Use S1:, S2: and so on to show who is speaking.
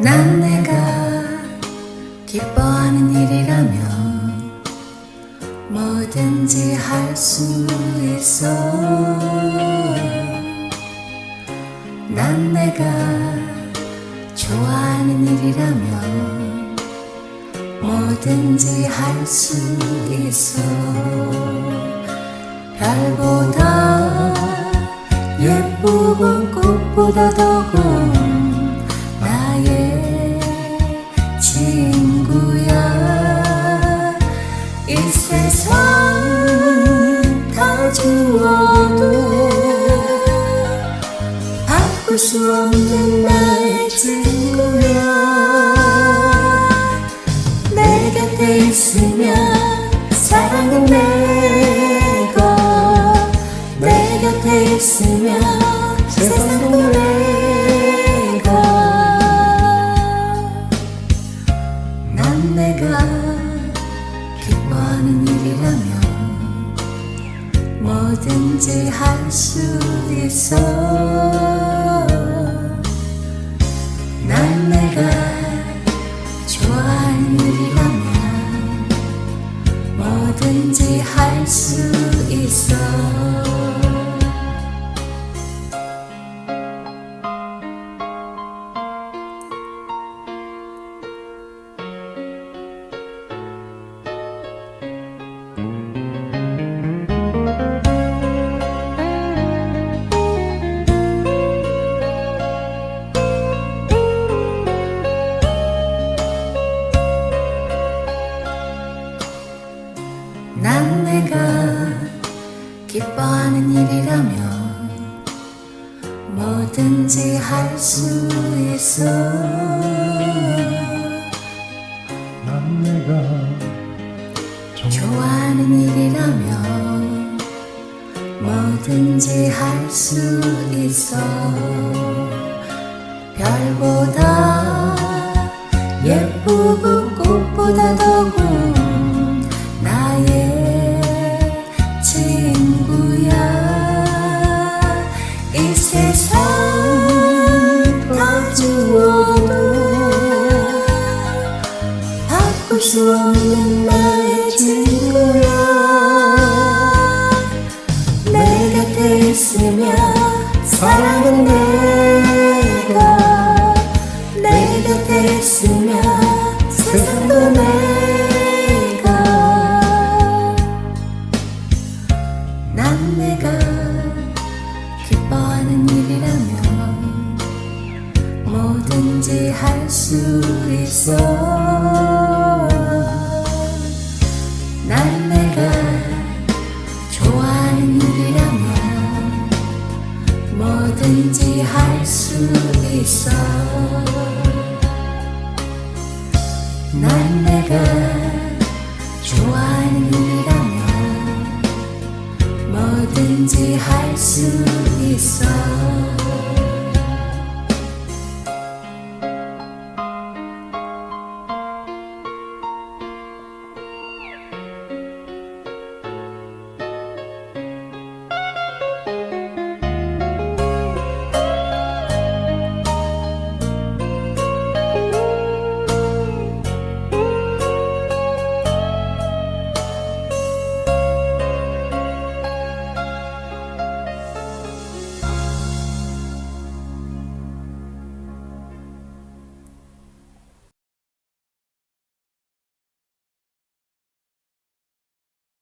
S1: 난 내가 기뻐하는 일이라면 뭐든지 할 수 있어. 난 내가 좋아하는 일이라면 뭐든지 할 수 있어. 별보다 예쁘고 꽃보다 더 고마워 이 세상 다 주어도 바꿀 수 없는 나의 친구야 내 곁에 있으면 사랑은 내가 내 곁에 있으면 세상도 뭐든지 할 수 있어. 난 내가 좋아하는 일이라면 뭐든지 할수 난 내가 기뻐하는 일이라면 뭐든지 할 수 있어.
S2: 난 내가
S1: 좋아하는 일이라면 뭐든지 할 수 있어. 별보다 예쁘고 꽃보다 더고 수 없는 나의 친구야 내 곁에 있으면 사랑은 내가. 내 곁에 있으면 세상도 내가. 난 내가 기뻐하는 일이라면 뭐든지 할 수 있어 수 있어. 난 내가 좋아하는 일이라면 뭐든지 할 수